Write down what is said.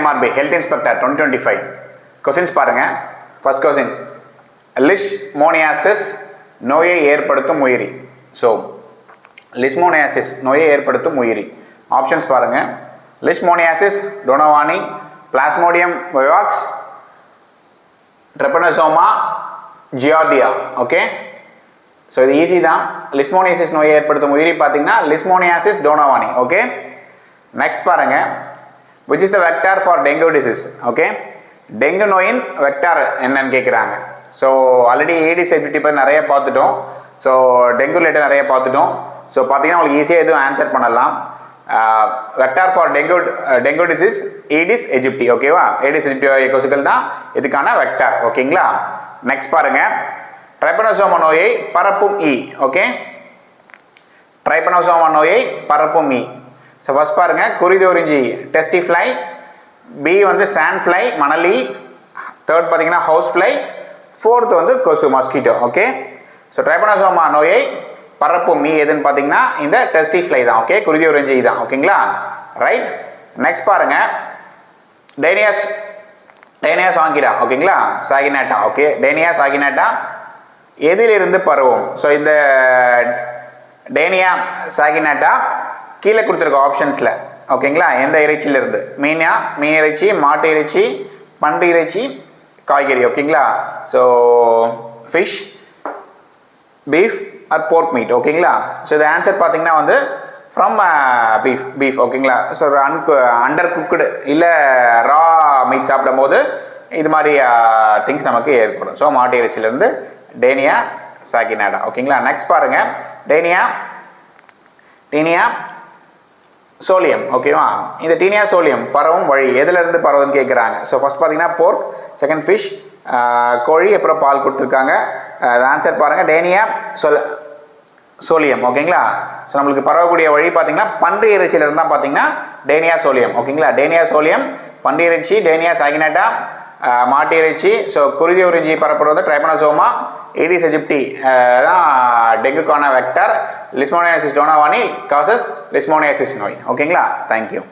MRP health inspector twenty twenty five questions பாருங்கள் first question leishmaniasis நோயை ஏற்படுத்தும் உயிரி. ஸோ லிஸ்மோனியாசிஸ் நோயை ஏற்படுத்தும் உயிரி. ஆப்ஷன்ஸ் பாருங்கள் leishmaniasis donovani plasmodium vivax trypanosoma giardia okay so இது ஈஸி தான். லிஸ்மோனியாசிஸ் நோயை ஏற்படுத்தும் உயிரி பார்த்தீங்கன்னா லிஸ்மோனியாசிஸ் டோனோவானி. ஓகே நெக்ஸ்ட் பாருங்க. Which is the vector for dengue disease okay dengue நோயின் வெக்டார் என்னன்னு கேட்குறாங்க ஸோ ஆல்ரெடி ஏடிஸ் எபிலிட்டி பற்றி நிறைய பார்த்துட்டோம். ஸோ டெங்கு ரிலேட்டட் நிறைய பார்த்துட்டோம். ஸோ பார்த்தீங்கன்னா உங்களுக்கு ஈஸியாக எதுவும் ஆன்சர் பண்ணலாம். Vector for dengue dengue disease Aedes aegypti ஓகேவா ஏடிஸ் எஜிப்டி கொசுக்கள் தான் இதுக்கான வெக்டார் ஓகேங்களா? நெக்ஸ்ட் பாருங்க. ட்ரைபனோசோமா நோயை பரப்பும் இ ஓகே ட்ரைபனோசோமா நோயை பரப்பும் இ ஸோ ஃபஸ்ட் பாருங்க குறிதோரிஞ்சி டெஸ்டி ஃப்ளை பி வந்து சாண்ட் ஃப்ளை மணலி. தேர்ட் பார்த்தீங்கன்னா ஹவுஸ் ஃப்ளை ஃபோர்த் வந்து கொசு மாஸ்கிட்டோ ஓகே ஸோ ட்ரைபனோசோமா நோயை பரப்பும் மீ எதுன்னு பார்த்தீங்கன்னா இந்த டெஸ்டி ஃப்ளை தான் ஓகே குருதி உறிஞ்சி தான் ஓகேங்களா ரைட் நெக்ஸ்ட் பாருங்க. டேனியாஸ் டேனியா சாங்கிடா ஓகேங்களா சாகினாட்டா ஓகே டேனியா ஆகினாட்டா எதிலிருந்து பரவும்? ஸோ இந்த டேனியா சாகினாட்டா கீழே கொடுத்துருக்க ஆப்ஷன்ஸில் ஓகேங்களா எந்த இறைச்சியிலிருந்து? மீனா மீன் இறைச்சி மாட்டு இறைச்சி பண்டு இறைச்சி காய்கறி. ஓகேங்களா so fish beef or pork meat ஓகேங்களா ஸோ இது ஆன்சர் பார்த்தீங்கன்னா வந்து ஃப்ரம் பீஃப் பீஃப் ஓகேங்களா ஸோ அன்கு அண்டர் குக்குடு இல்லை ரா மீட் சாப்பிடும் போது இது மாதிரி uh, திங்ஸ் நமக்கு ஏற்படும். ஸோ மாட்டு இறைச்சியிலேருந்து டேனியா சாக்கினாடா. ஓகேங்களா நெக்ஸ்ட் பாருங்கள் டேனியா டேனியா சோலியம் ஓகேவா இந்த டீனியா சோலியம் பரவும் வழி எதுலேருந்து பரவுன்னு கேட்குறாங்க ஸோ ஃபஸ்ட் பார்த்தீங்கன்னா போர்க் செகண்ட் ஃபிஷ் கோழி அப்புறம் பால் கொடுத்துருக்காங்க. ஆன்சர் பாருங்கள் டேனியா சொல் சோலியம் ஓகேங்களா ஸோ நம்மளுக்கு பரவக்கூடிய வழி பார்த்தீங்கன்னா பன்றி இறைச்சியிலிருந்து தான் பார்த்தீங்கன்னா டேனியா சோலியம் ஓகேங்களா டேனியா சோலியம் பன்றி இறைச்சி டேனியா சாகினேட்டா மாட்டு இறைச்சி. ஸோ குருதி உறிஞ்சி பரப்புறது ட்ரைபனோசோமா ஏடிஸ் எஜிப்டி தான் டெங்குக்கான வெக்டர் லிஸ்மோனியாசிஸ் டோனாவானி காசஸ் லிஸ்மோனியாசிஸ் நோய். ஓகேங்களா தேங்க்யூ